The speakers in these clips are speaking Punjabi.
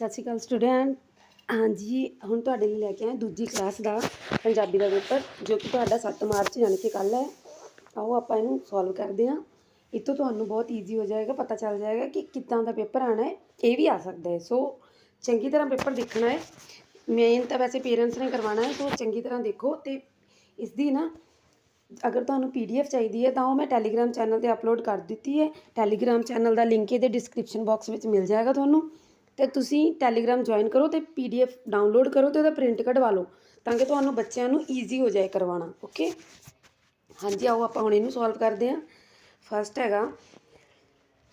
ਸਤਿ ਸ਼੍ਰੀ ਅਕਾਲ ਸਟੂਡੈਂਟ ਹਾਂਜੀ, ਹੁਣ ਤੁਹਾਡੇ ਲਈ ਲੈ ਕੇ ਆਏ ਦੂਜੀ ਕਲਾਸ ਦਾ ਪੰਜਾਬੀ ਦਾ ਪੇਪਰ ਜੋ ਕਿ ਤੁਹਾਡਾ 7 ਮਾਰਚ ਯਾਨੀ ਕਿ ਕੱਲ੍ਹ ਹੈ। ਆਓ ਆਪਾਂ ਇਹਨੂੰ ਸੋਲਵ ਕਰਦੇ ਹਾਂ। ਇਹ ਤੁਹਾਨੂੰ ਬਹੁਤ ਈਜ਼ੀ ਹੋ ਜਾਏਗਾ, ਪਤਾ ਚੱਲ ਜਾਏਗਾ ਕਿ ਕਿੱਦਾਂ ਦਾ ਪੇਪਰ ਆਣਾ ਹੈ, ਇਹ ਵੀ ਆ ਸਕਦਾ ਹੈ। ਸੋ ਚੰਗੀ ਤਰ੍ਹਾਂ ਪੇਪਰ ਦੇਖਣਾ ਹੈ। ਮੇਨ ਤਾਂ ਵੈਸੇ ਪੇਰੈਂਟਸ ਨੇ ਕਰਵਾਉਣਾ ਹੈ ਸੋ ਚੰਗੀ ਤਰ੍ਹਾਂ ਦੇਖੋ ਤੇ ਇਸ ਦੀ ਨਾ, ਅਗਰ ਤੁਹਾਨੂੰ ਪੀਡੀਐਫ ਚਾਹੀਦੀ ਹੈ, ਤਾਂ ਉਹ ਮੈਂ ਟੈਲੀਗ੍ਰਾਮ ਚੈਨਲ ਤੇ ਅਪਲੋਡ ਕਰ ਦਿੱਤੀ ਹੈ। ਟੈਲੀਗ੍ਰਾਮ ਚੈਨਲ ਦਾ ਲਿੰਕ ਇਹਦੇ ਡਿਸਕ੍ਰਿਪਸ਼ਨ ਬਾਕਸ ਵਿੱਚ ਮਿਲ ਜਾਏਗਾ ਤੁਹਾਨੂੰ। ਤੇ ਤੁਸੀਂ ਟੈਲੀਗ੍ਰਾਮ ਜੁਆਇਨ ਕਰੋ ਤੇ ਪੀਡੀਐਫ ਡਾਊਨਲੋਡ ਕਰੋ ਤੇ ਉਹਦਾ ਪ੍ਰਿੰਟ ਕਢਵਾ ਲਓ, ਤਾਂ ਕਿ ਤੁਹਾਨੂੰ ਬੱਚਿਆਂ ਨੂੰ ਈਜ਼ੀ ਹੋ ਜਾਏ ਕਰਵਾਉਣਾ ਓਕੇ ਹਾਂਜੀ, ਆਓ ਆਪਾਂ ਹੁਣ ਇਹਨੂੰ ਸੋਲਵ ਕਰਦੇ ਹਾਂ। ਫਸਟ ਹੈਗਾ,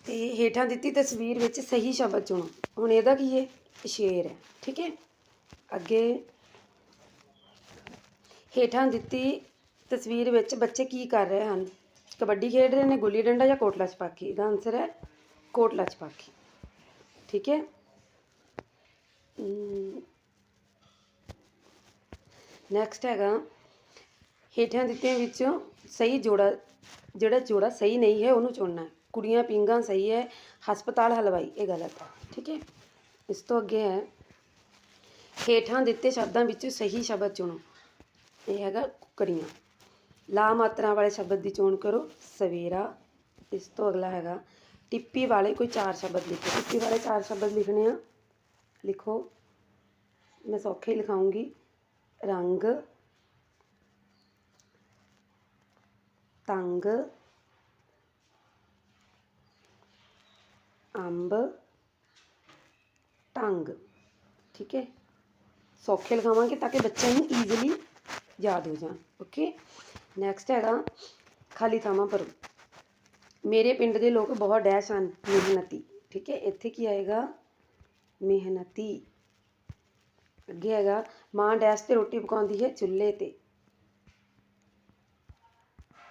ਤੇ ਹੇਠਾਂ ਦਿੱਤੀ ਤਸਵੀਰ ਵਿੱਚ ਸਹੀ ਸ਼ਬਦ ਚੁਣੋ। ਹੁਣ ਇਹਦਾ ਕੀ ਹੈ? ਸ਼ੇਰ ਹੈ, ਠੀਕ ਹੈ? ਅੱਗੇ ਹੇਠਾਂ ਦਿੱਤੀ ਤਸਵੀਰ ਵਿੱਚ ਬੱਚੇ ਕੀ ਕਰ ਰਹੇ ਹਨ? ਕਬੱਡੀ ਖੇਡ ਰਹੇ ਨੇ, ਗੁੱਲੀ ਡੰਡਾ ਜਾਂ ਕੋਟਲਾ ਛਪਾਕੀ? ਇਹਦਾ ਆਨਸਰ ਹੈ ਕੋਟਲਾ ਛਪਾਕੀ, ਠੀਕ ਹੈ? ਨੈਕਸਟ ਹੈਗਾ, ਹੇਠਾਂ ਦਿੱਤਿਆਂ ਵਿੱਚੋਂ ਸਹੀ ਜੋੜਾ, ਜਿਹੜਾ ਜੋੜਾ ਸਹੀ ਨਹੀਂ ਹੈ, ਉਹਨੂੰ ਚੁਣਨਾ ਹੈ। ਕੁੜੀਆਂ ਪਿੰਗਾਂ ਸਹੀ ਹੈ, ਹਸਪਤਾਲ ਹਲਵਾਈ, ਇਹ ਗਲਤ ਹੈ ਠੀਕ ਹੈ? ਇਸ ਤੋਂ ਅੱਗੇ ਹੈ, ਹੇਠਾਂ ਦਿੱਤੇ ਸ਼ਬਦਾਂ ਵਿੱਚੋਂ ਸਹੀ ਸ਼ਬਦ ਚੁਣੋ। ਇਹ ਹੈਗਾ ਕੁਕੜੀਆਂ। ਲਾ ਮਾਤਰਾ ਵਾਲੇ ਸ਼ਬਦ ਦੀ ਚੋਣ ਕਰੋ, ਸਵੇਰਾ। ਇਸ ਤੋਂ ਅਗਲਾ ਹੈਗਾ, ਟਿੱਪੀ ਵਾਲੇ ਕੋਈ ਚਾਰ ਸ਼ਬਦ ਲਿਖੋ। ਟਿੱਪੀ ਵਾਲੇ ਚਾਰ ਸ਼ਬਦ ਲਿਖਣੇ ਆ। ਲਿਖੋ ਮੈਂ ਸੌਖੇ ਹੀ ਲਿਖਾਉਂਗੀ ਰੰਗ ਤੰਗ ਅੰਬ ਟੰਗ ਠੀਕ ਹੈ ਸੌਖੇ ਲਿਖਾਵਾਂਗੇ ਤਾਂ ਕਿ ਬੱਚਿਆਂ ਨੂੰ ਈਜ਼ੀਲੀ ਯਾਦ ਹੋ ਜਾਣ ਓਕੇ ਨੈਕਸਟ ਹੈਗਾ ਖਾਲੀ ਥਾਵਾਂ ਭਰੋ ਮੇਰੇ ਪਿੰਡ ਦੇ ਲੋਕ ਬਹੁਤ ਡੈਸ਼ ਹਨ ਮਿਹਨਤੀ ਠੀਕ ਹੈ ਇੱਥੇ ਕੀ ਆਏਗਾ ਮਿਹਨਤੀ ਅੱਗੇ ਹੈਗਾ ਮਾਂ ਡੈਸ਼ ਤੇ ਰੋਟੀ ਪਕਾਉਂਦੀ ਹੈ ਚੁੱਲ੍ਹੇ ਤੇ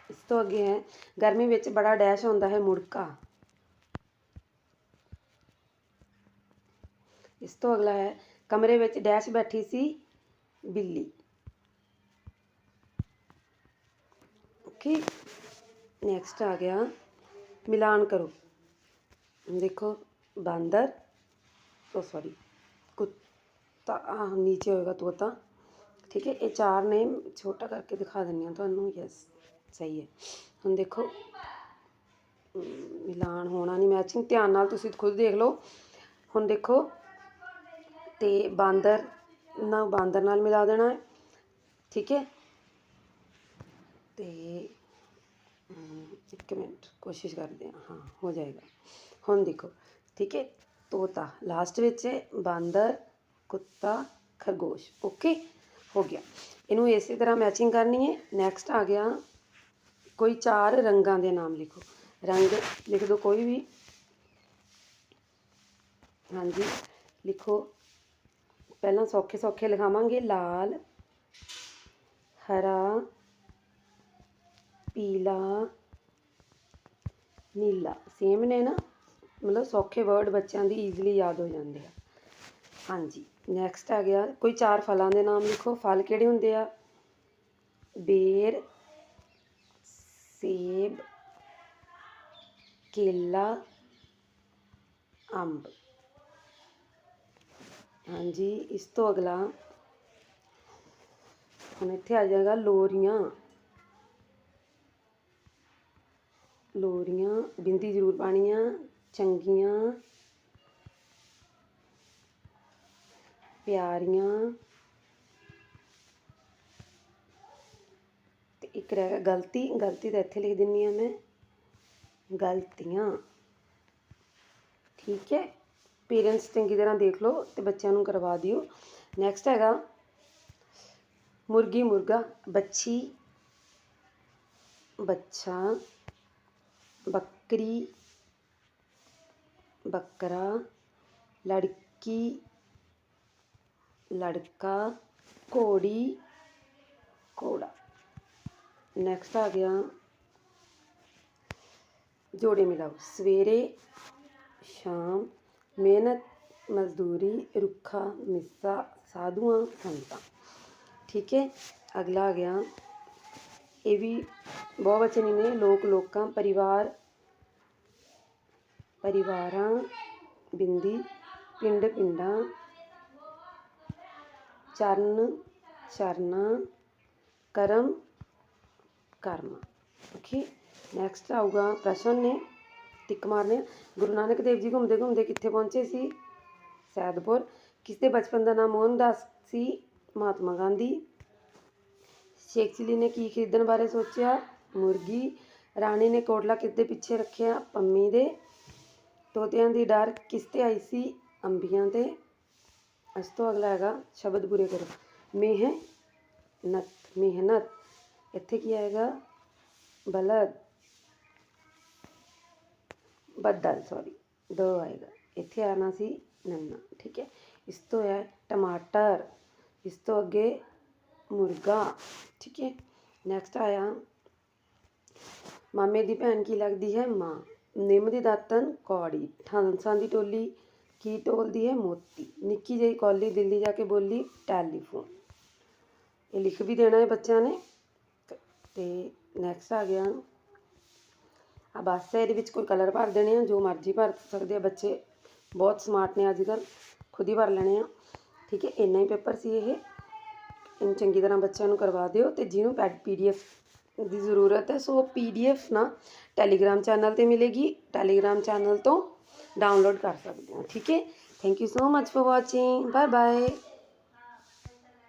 ਇਸ ਤੋਂ ਅੱਗੇ ਹੈ ਗਰਮੀ ਵਿੱਚ ਬੜਾ ਡੈਸ਼ ਹੁੰਦਾ ਹੈ ਮੁੜਕਾ ਇਸ ਤੋਂ ਅਗਲਾ ਹੈ ਕਮਰੇ ਵਿੱਚ ਡੈਸ਼ ਬੈਠੀ ਸੀ ਬਿੱਲੀ ਓਕੇ ਨੈਕਸਟ ਆ ਗਿਆ ਮਿਲਾਨ ਕਰੋ ਦੇਖੋ ਬਾਂਦਰ Oh, ਉਹ ਸੌਰੀ ਕੁੱਤਾ ਆਹ ਨੀਚੇ ਹੋਏਗਾ ਤੋਤਾ। ਠੀਕ ਹੈ ਇਹ ਚਾਰ ਨੇ ਛੋਟਾ ਕਰਕੇ ਦਿਖਾ ਦਿੰਨੀ ਆ ਤੁਹਾਨੂੰ। ਯੈਸ ਸਹੀ ਹੈ। ਹੁਣ ਦੇਖੋ ਅਮ, ਮਿਲਾਨ ਹੋਣਾ ਨਹੀਂ ਮੈਚਿੰਗ ਧਿਆਨ ਨਾਲ ਤੁਸੀਂ ਖੁਦ ਦੇਖ ਲਓ। ਹੁਣ ਦੇਖੋ ਤੇ ਬਾਂਦਰ ਨਾ ਬਾਂਦਰ ਨਾਲ ਮਿਲਾ ਦੇਣਾ ਹੈ। ਠੀਕ ਹੈ? ਤੇ ਇੱਕ ਮਿੰਟ ਕੋਸ਼ਿਸ਼ ਕਰਦੇ ਹਾਂ। ਹਾਂ ਹੋ ਜਾਏਗਾ। ਹੁਣ ਦੇਖੋ ਠੀਕ ਹੈ? ਤੋਤਾ। ਲਾਸਟ ਵਿੱਚ ਹੈ, ਬਾਂਦਰ, ਕੁੱਤਾ, ਖਰਗੋਸ਼। ਓਕੇ ਹੋ ਗਿਆ। ਇਹਨੂੰ ਇਸੇ ਤਰ੍ਹਾਂ ਮੈਚਿੰਗ ਕਰਨੀ ਹੈ। ਨੈਕਸਟ ਆ ਗਿਆ। ਕੋਈ ਚਾਰ ਰੰਗਾਂ ਦੇ ਨਾਮ ਲਿਖੋ। ਰੰਗ ਲਿਖ ਦਿਓ ਕੋਈ ਵੀ। ਹਾਂਜੀ। ਲਿਖੋ। ਪਹਿਲਾਂ ਸੌਖੇ ਸੌਖੇ ਲਿਖਾਵਾਂਗੇ। ਲਾਲ, ਹਰਾ, ਪੀਲਾ, ਨੀਲਾ। ਸੇਮ ਨੇ ਨਾ? ਮਤਲਬ ਸੌਖੇ ਵਰਡ ਬੱਚਿਆਂ ਦੀ ਈਜ਼ੀਲੀ ਯਾਦ ਹੋ ਜਾਂਦੇ ਆ। ਹਾਂਜੀ ਨੈਕਸਟ ਆ ਗਿਆ, ਕੋਈ ਚਾਰ ਫਲਾਂ ਦੇ ਨਾਮ ਲਿਖੋ, ਫਲ ਕਿਹੜੇ ਹੁੰਦੇ ਆ? ਬੇਰ, ਸੇਬ, ਕੇਲਾ, ਅੰਬ। ਹਾਂਜੀ, ਇਸ ਤੋਂ ਅਗਲਾ। ਹੁਣ ਇੱਥੇ ਆ ਜਾਏਗਾ ਲੋਰੀਆਂ। ਲੋਰੀਆਂ, ਬਿੰਦੀ ਜ਼ਰੂਰ ਪਾਣੀ ਆ। ਚੰਗੀਆਂ, ਪਿਆਰੀਆਂ ਅਤੇ ਇੱਕ ਰਹਿ ਗਲਤੀ ਗਲਤੀ ਤਾਂ ਇੱਥੇ ਲਿਖ ਦਿੰਦੀ ਹਾਂ ਮੈਂ, ਗਲਤੀਆਂ। ਠੀਕ ਹੈ ਪੇਰੈਂਟਸ ਚੰਗੀ ਤਰ੍ਹਾਂ ਦੇਖ ਲਓ ਤੇ ਬੱਚਿਆਂ ਨੂੰ ਕਰਵਾ ਦਿਓ। ਨੈਕਸਟ ਹੈਗਾ, ਮੁਰਗੀ, ਮੁਰਗਾ, ਬੱਚੀ, ਬੱਚਾ, ਬੱਕਰੀ ਬੱਕਰਾ ਲੜਕੀ ਲੜਕਾ ਘੋੜੀ ਘੋੜਾ ਨੈਕਸਟ ਆ ਗਿਆ ਜੋੜੇ ਮਿਲਾਓ ਸਵੇਰੇ ਸ਼ਾਮ ਮਿਹਨਤ ਮਜ਼ਦੂਰੀ ਰੁੱਖਾ ਮਿੱਸਾ ਸਾਧੂਆਂ ਸੰਤਾਂ ਠੀਕ ਹੈ ਅਗਲਾ ਆ ਗਿਆ ਇਹ ਵੀ ਬਹੁਵਚਨੀ ਨੇ ਲੋਕ ਲੋਕਾਂ ਪਰਿਵਾਰ ਪਰਿਵਾਰਾਂ, ਬਿੰਦੀ, ਪਿੰਡ ਪਿੰਡਾਂ, ਚਰਨ ਚਰਨਾਂ, ਕਰਮ ਕਰਮ। ਓਕੇ ਨੈਕਸਟ ਆਊਗਾ ਪ੍ਰਸ਼ਨ ਨੇ, ਟਿਕ ਮਾਰਨੇ। ਗੁਰੂ ਨਾਨਕ ਦੇਵ ਜੀ ਘੁੰਮਦੇ ਘੁੰਮਦੇ ਕਿੱਥੇ ਪਹੁੰਚੇ ਸੀ? ਸੈਦਪੁਰ। ਕਿਸ ਦੇ ਬਚਪਨ ਦਾ ਨਾਮ ਮੋਹਨਦਾਸ ਸੀ? ਮਹਾਤਮਾ ਗਾਂਧੀ। ਸ਼ੇਖ ਚਿੱਲੀ ਨੇ ਕੀ ਖਰੀਦਣ ਬਾਰੇ ਸੋਚਿਆ? ਮੁਰਗੀ। ਰਾਣੀ ਨੇ ਕੋਟਲਾ ਕਿਸ ਦੇ ਪਿੱਛੇ ਰੱਖਿਆ? ਪੰਮੀ ਦੇ। ਤੋਤਿਆਂ ਦੀ ਡਰ ਕਿਸ ਤੇ ਆਈ ਸੀ ਅੰਬੀਆਂ ਤੇ ਇਸ ਤੋਂ ਅਗਲਾ ਹੈਗਾ, ਸ਼ਬਦ ਪੂਰੇ ਕਰੋ। ਮਿਹਨਤ ਮਿਹਨਤ। ਇੱਥੇ ਕੀ ਆਏਗਾ? ਬਲਦ। ਬੱਦਲ ਸੌਰੀ ਦੋ ਆਏਗਾ। ਇੱਥੇ ਆਣਾ ਸੀ ਨੰਨਾ, ਠੀਕ ਹੈ। ਇਸ ਤੋਂ ਹੈ ਟਮਾਟਰ। ਇਸ ਤੋਂ ਅੱਗੇ ਮੁਰਗਾ, ਠੀਕ ਹੈ। ਨੈਕਸਟ ਆਇਆ। ਮਾਮੇ ਦੀ ਭੈਣ ਕੀ ਲੱਗਦੀ ਹੈ? ਮਾਂ। ਨਿੰਮ ਦੀ ਦਾਤਨ ਕੌੜੀ ਠਾਂਸਾਂ ਦੀ ਟੋਲੀ, ਕੀ ਟੋਲਦੀ ਹੈ ਮੋਤੀ। ਨਿੱਕੀ ਜਿਹੀ ਕੌਲੀ ਦਿੱਲੀ ਜਾ ਕੇ ਬੋਲੀ ਟੈਲੀਫੋਨ। ਇਹ ਲਿਖ ਵੀ ਦੇਣਾ ਹੈ ਬੱਚਿਆਂ ਨੇ। ਤੇ ਨੈਕਸਟ ਆ ਗਿਆ। ਆ ਬਸ ਹੈ, ਇਹਦੇ ਵਿੱਚ ਕੋਈ ਕਲਰ ਭਰ ਦੇਣੇ ਆ, ਜੋ ਮਰਜ਼ੀ ਭਰ ਸਕਦੇ ਆ ਬੱਚੇ। ਬਹੁਤ ਸਮਾਰਟ ਨੇ ਅੱਜ ਕੱਲ੍ਹ ਖੁਦ ਹੀ ਭਰ ਲੈਣੇ ਆ। ਠੀਕ ਹੈ, ਇੰਨਾ ਹੀ ਪੇਪਰ ਸੀ ਇਹ। ਇਹਨੂੰ ਚੰਗੀ ਤਰ੍ਹਾਂ ਬੱਚਿਆਂ ਨੂੰ ਕਰਵਾ ਦਿਓ ਤੇ ਜਿਹਨੂੰ ਪੀਡੀਐਫ ਦੀ ਜ਼ਰੂਰਤ ਹੈ। ਸੋ ਪੀਡੀਐਫ ਨਾ ਟੈਲੀਗ੍ਰਾਮ ਚੈਨਲ ਤੇ ਮਿਲੇਗੀ। ਟੈਲੀਗ੍ਰਾਮ ਚੈਨਲ ਤੋਂ ਡਾਊਨਲੋਡ ਕਰ ਸਕਦੇ ਹੋ। ਠੀਕ ਹੈ? Thank you so much for watching bye bye